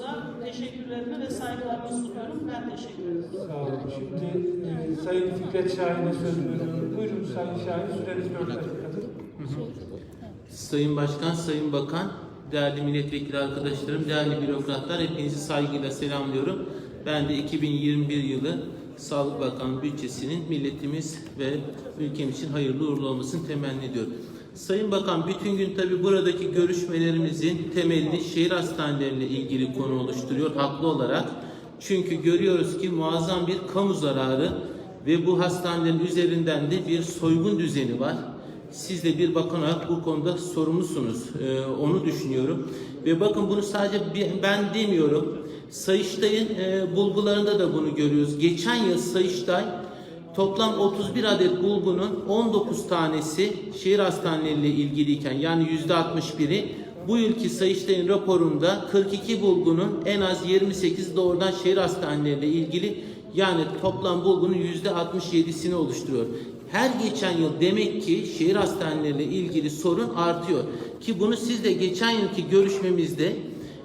Başkanımıza teşekkürlerimi ve saygılarımı sunuyorum. Ben teşekkür ederim. Sağ olun. Şimdi e, Sayın Fikret Şahin'e söz veriyorum. Buyurun Sayın Şahin, süreniz 4 dakikadır. Sayın Başkan, Sayın Bakan, değerli milletvekili arkadaşlarım, değerli bürokratlar hepinizi saygıyla selamlıyorum. Ben de 2021 yılı Sağlık Bakanlığı bütçesinin milletimiz ve ülkem için hayırlı uğurlu olmasını temenni ediyorum. Sayın Bakan bütün gün tabi buradaki görüşmelerimizin temelini şehir hastaneleriyle ilgili konu oluşturuyor haklı olarak. Çünkü görüyoruz ki muazzam bir kamu zararı ve bu hastanelerin üzerinden de bir soygun düzeni var. Siz de bir bakan olarak bu konuda sorumlusunuz. Ee, onu düşünüyorum. Ve bakın bunu sadece ben demiyorum. Sayıştay'ın e, bulgularında da bunu görüyoruz. Geçen yıl Sayıştay toplam 31 adet bulgunun 19 tanesi şehir hastaneleriyle ilgiliyken yani yüzde 61'i bu yılki Sayıştay'ın raporunda 42 bulgunun en az 28 doğrudan şehir hastaneleriyle ilgili yani toplam bulgunun yüzde 67'sini oluşturuyor. Her geçen yıl demek ki şehir hastaneleriyle ilgili sorun artıyor. Ki bunu siz de geçen yılki görüşmemizde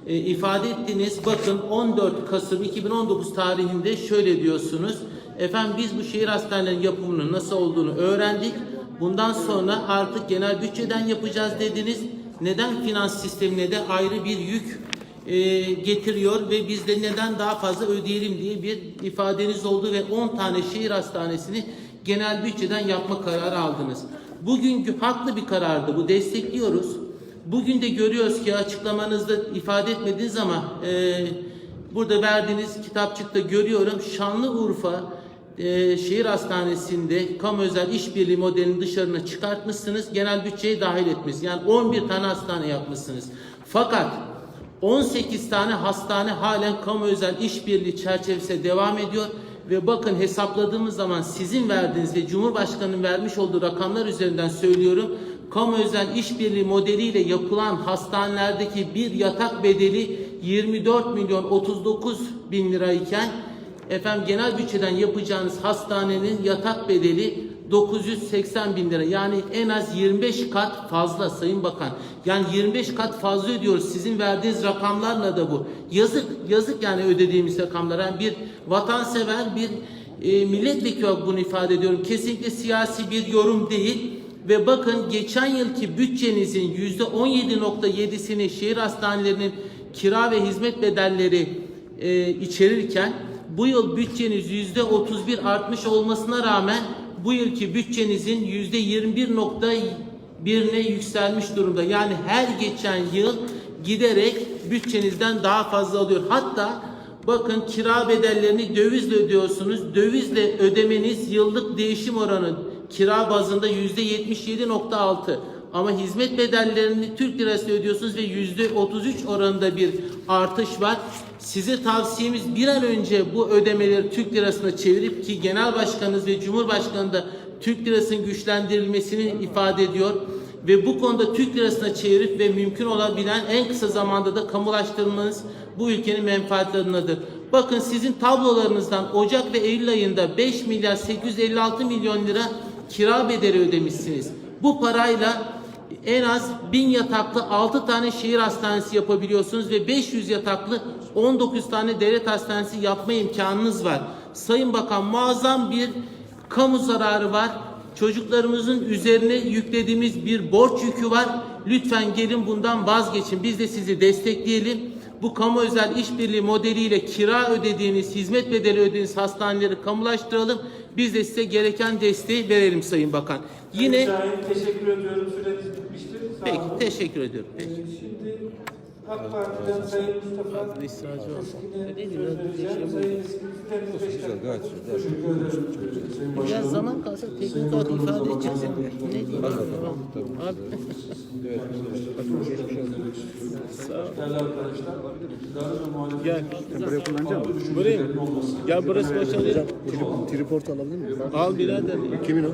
e, ifade ettiniz. Bakın 14 Kasım 2019 tarihinde şöyle diyorsunuz. Efendim biz bu şehir hastanelerinin yapımının nasıl olduğunu öğrendik. Bundan sonra artık genel bütçeden yapacağız dediniz. Neden finans sistemine de ayrı bir yük e, getiriyor ve biz de neden daha fazla ödeyelim diye bir ifadeniz oldu ve 10 tane şehir hastanesini genel bütçeden yapma kararı aldınız. Bugünkü haklı bir karardı bu destekliyoruz. Bugün de görüyoruz ki açıklamanızda ifade etmediniz ama e, burada verdiğiniz kitapçıkta görüyorum Şanlıurfa e, şehir hastanesinde kamu özel işbirliği modelini dışarına çıkartmışsınız. Genel bütçeye dahil etmişsiniz. Yani 11 tane hastane yapmışsınız. Fakat 18 tane hastane halen kamu özel işbirliği çerçevesinde devam ediyor ve bakın hesapladığımız zaman sizin verdiğiniz ve Cumhurbaşkanı'nın vermiş olduğu rakamlar üzerinden söylüyorum. Kamu özel işbirliği modeliyle yapılan hastanelerdeki bir yatak bedeli 24 milyon 39 bin lirayken efendim genel bütçeden yapacağınız hastanenin yatak bedeli 980 bin lira. Yani en az 25 kat fazla Sayın Bakan. Yani 25 kat fazla ödüyoruz. Sizin verdiğiniz rakamlarla da bu. Yazık, yazık yani ödediğimiz rakamlar. Yani bir vatansever, bir e, milletvekili olarak bunu ifade ediyorum. Kesinlikle siyasi bir yorum değil. Ve bakın geçen yılki bütçenizin yüzde 17.7'sini şehir hastanelerinin kira ve hizmet bedelleri e, içerirken bu yıl bütçeniz yüzde 31 artmış olmasına rağmen bu yılki bütçenizin yüzde 21.1'ne yükselmiş durumda. Yani her geçen yıl giderek bütçenizden daha fazla alıyor. Hatta bakın kira bedellerini dövizle ödüyorsunuz. Dövizle ödemeniz yıllık değişim oranı kira bazında yüzde 77.6. Ama hizmet bedellerini Türk lirası ödüyorsunuz ve yüzde 33 oranında bir artış var. Size tavsiyemiz bir an önce bu ödemeleri Türk lirasına çevirip ki Genel Başkanınız ve Cumhurbaşkanı da Türk lirasının güçlendirilmesini ifade ediyor. Ve bu konuda Türk lirasına çevirip ve mümkün olabilen en kısa zamanda da kamulaştırmanız bu ülkenin menfaatleri adınadır. Bakın sizin tablolarınızdan Ocak ve Eylül ayında 5 milyar 856 milyon lira kira bedeli ödemişsiniz. Bu parayla en az 1000 yataklı 6 tane şehir hastanesi yapabiliyorsunuz ve 500 yataklı 19 tane devlet hastanesi yapma imkanınız var. Sayın Bakan muazzam bir kamu zararı var. Çocuklarımızın üzerine yüklediğimiz bir borç yükü var. Lütfen gelin bundan vazgeçin. Biz de sizi destekleyelim. Bu kamu özel işbirliği modeliyle kira ödediğiniz, hizmet bedeli ödediğiniz hastaneleri kamulaştıralım. Biz de size gereken desteği verelim Sayın Bakan. Yine Şahin teşekkür ediyorum. Süreniz bitmiştir. Sağ Peki olun. teşekkür ediyorum. Peki. Ee, Şimdi AK Parti'den Sayın Mustafa. Keskin'e söz vereceğim. Sayın Keskin, süreniz beş dakika. Teşekkür ederim Sayın Biraz zaman kalsa teknik olarak ifade bakanlarımıza, Ne diyeyim? Abi. Değerli arkadaşlar, iktidar ve muhalefet Gel. Buraya kullanacağım. Buraya mı? Gel burası boşalıyor. Triport alabilir miyim? Al birader. Kimin o?